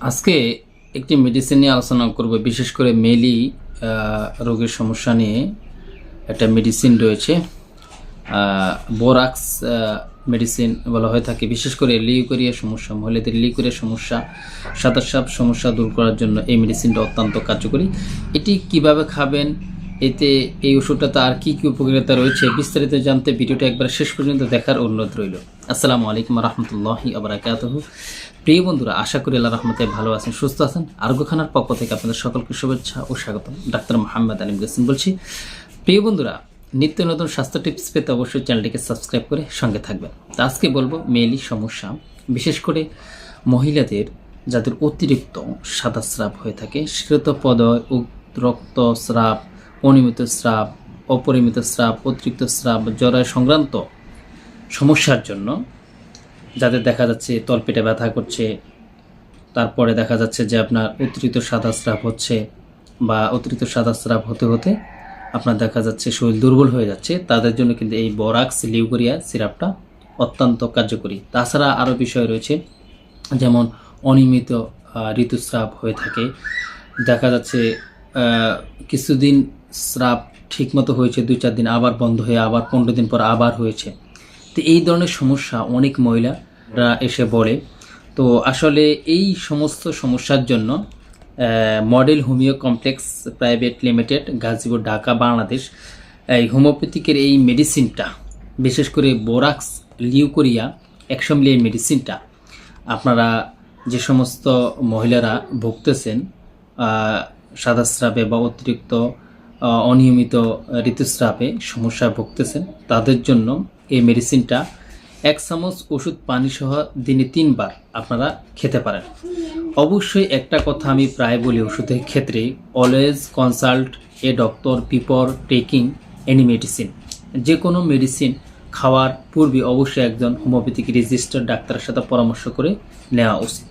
আজকে একটি মেডিসিন নিয়ে আলোচনা করব, বিশেষ করে মেলি রোগের সমস্যা নিয়ে একটা মেডিসিন রয়েছে। বোরাক্স মেডিসিন বলা হয়ে থাকে। বিশেষ করে লিউকোরিয়া সমস্যা, মহিলাদের লিউকোরিয়া সমস্যা সাঁতার সাপ সমস্যা দূর করার জন্য এই মেডিসিনটা অত্যন্ত কার্যকরী। এটি কীভাবে খাবেন এতে এই ওষুধটাতে আর কি কি উপকারিতা রয়েছে বিস্তারিত জানতে ভিডিওটা একবার শেষ পর্যন্ত দেখার অনুরোধ রইল। আসসালামু আলাইকুম রহমতুল্লাহি আবরাকাতহ প্রিয় বন্ধুরা, আশা করি আল্লাহ রহমতে ভালো আছেন, সুস্থ আছেন। আরোগ্যখানার পক্ষ থেকে আপনাদের সকলকে শুভেচ্ছা ও স্বাগত ডাক্তার মোহাম্মদ আলিম গেসিন বলছি। প্রিয় বন্ধুরা, নিত্য নতুন স্বাস্থ্য টিপস পেতে অবশ্যই চ্যানেলটিকে সাবস্ক্রাইব করে সঙ্গে থাকবেন। আজকে বলব মেয়েলি সমস্যা, বিশেষ করে মহিলাদের যাদের অতিরিক্ত সাদা স্রাব হয়ে থাকে, শ্বেতপদয় রক্ত স্রাব অনিয়মিত স্রাব, অপরিমিত স্রাব, অতিরিক্ত স্রাব জ্বরের সংক্রান্ত সমস্যার জন্য যাদের দেখা যাচ্ছে তলপেটে ব্যথা করছে, তারপরে দেখা যাচ্ছে যে আপনার অতিরিক্ত সাদা স্রাব হচ্ছে বা অতিরিক্ত সাদা স্রাব হতে হতে আপনার দেখা যাচ্ছে শরীর দুর্বল হয়ে যাচ্ছে, তাদের জন্য কিন্তু এই বরাক্স লিউকোরিয়া সিরাপটা অত্যন্ত কার্যকরী। তাছাড়া আরও বিষয় রয়েছে, যেমন অনিয়মিত ঋতুস্রাব হয়ে থাকে, দেখা যাচ্ছে কিছুদিন স্রাব ঠিকমতো হয়েছে, দুই চার দিন আবার বন্ধ হয়ে, আবার পনেরো দিন পর আবার হয়েছে। তো এই ধরনের সমস্যা অনেক মহিলারা এসে বলে তো আসলে এই সমস্ত সমস্যার জন্য model homeo complex private limited, Gazipur, Dhaka, Bangladesh, এই হোমিওপ্যাথিকের এই মেডিসিনটা, বিশেষ করে বোরাক্স, লিউকোরিয়া একশমলি এই মেডিসিনটা, আপনারা যে সমস্ত মহিলারা ভুগতেছেন সাদাস্রাবে বা অতিরিক্ত অনিয়মিত ঋতুস্রাবে সমস্যায় ভুগতেছেন। তাদের জন্য এই মেডিসিনটা এক চামচ ওষুধ পানি সহ দিনে তিনবার আপনারা খেতে পারেন। অবশ্যই একটা কথা আমি প্রায় বলি ওষুধের ক্ষেত্রে always consult a doctor prior taking any medicine যে কোনো মেডিসিন খাওয়ার পূর্বে অবশ্যই একজন হোমিওপ্যাথিক রেজিস্টার ডাক্তারের সাথে পরামর্শ করে নেওয়া উচিত।